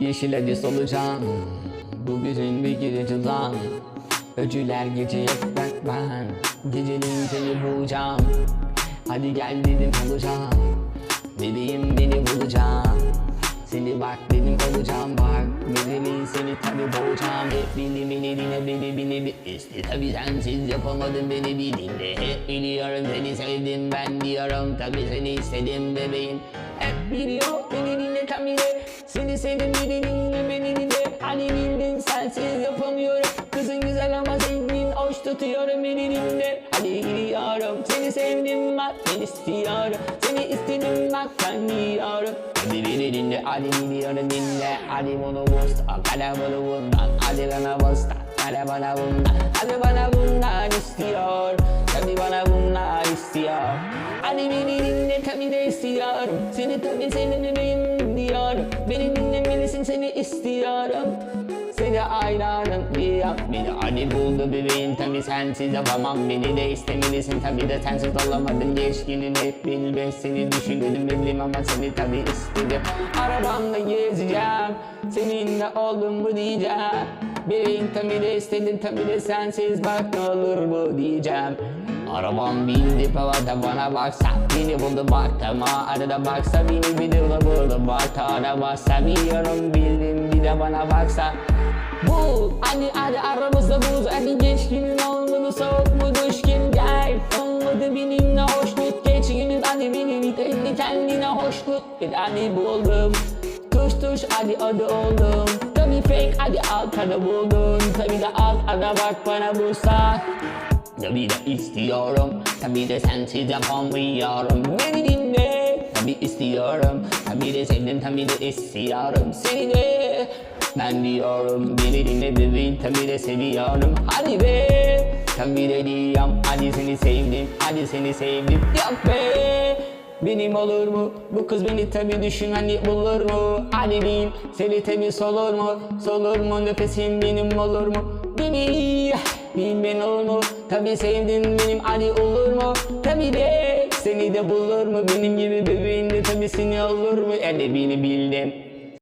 Yeşil acı solucan Bu bizim bir gece tuzan Öcüler gece yok ben ben Geceliğin seni bulacağım. Hadi gel dedim olacağım Bebeğim beni bulacağım. Seni bak dedim olacağım bak seni tabi boğacağım. Hep beni beni dinle beni beni bir isti Tabi sensiz yapamadım beni bir dinle. Hep biliyorum seni sevdim ben diyorum Tabi seni istedim bebeğim. Hep biliyor beni dinle tam yine. Seni sevdim beni dinle beni dinle. Hani bildin sensiz yapamıyorum. Kızın güzel ama tutuyorum dinle Hadi gidiyorum seni sevdim ben seni istiyorum. Seni istedim bak ben diyorum Hadi dinle hadi gidiyorum dinle. Hadi bunu bosta kale bunu bundan. Hadi bana bosta kale bana bundan. Hadi bana bundan istiyor Tabi bana bunlar istiyor Hadi beni dinle tabi de istiyorum. Seni tabi senin bebeğim diyorum. Beni dinlemelisin seni istiyorum. Seni hayranım diyor Beni hani buldu bebeğin tabi sensiz yapamam. Beni de istemelisin tabi de sensiz olamadım. Geçkinin hep bilmem seni düşündüm Bildim ama seni tabi istedim. Arabamda gezeceğim Seninle oldum mu diyeceğim Bebeğin tabi de istedim tabi de sensiz bak ne olur mu diyeceğim. Arabam bindi pavada bana baksa Beni buldu baktama arada baksa Beni bir de buldu baktı araba Seviyorum bildim bir de bana baksa. Bu hani hadi aramızda buz Hadi geç günün olmadı soğuk mu duş gün gel Olmadı benimle hoşnut Geç günün hadi beni kendi kendine hoşnut Bir hani buldum. Tuş tuş hadi hadi oldum Hadi arkada buldun. Tabi de alt ada bak bana bulsa Tabi de istiyorum Tabi de sensiz yapamıyorum. Beni dinle Tabi istiyorum. Tabi de sevdim tabi de istiyorum Seni. De Ben diyorum Beni dinle bebeğim Tabi de seviyorum. Hadi be Tabi de diyem Hadi seni sevdim Hadi seni sevdim. Yap be benim olur mu? Bu kız beni tabi düşün hani bulur mu? Hadi bil seni tabi solur mu? Solur mu? Nefesim benim olur mu? Beni bil ben olur mu? Tabi sevdin benim hadi olur mu? Tabi de seni de bulur mu? Benim gibi bebeğin de tabi seni olur mu? Beni bildim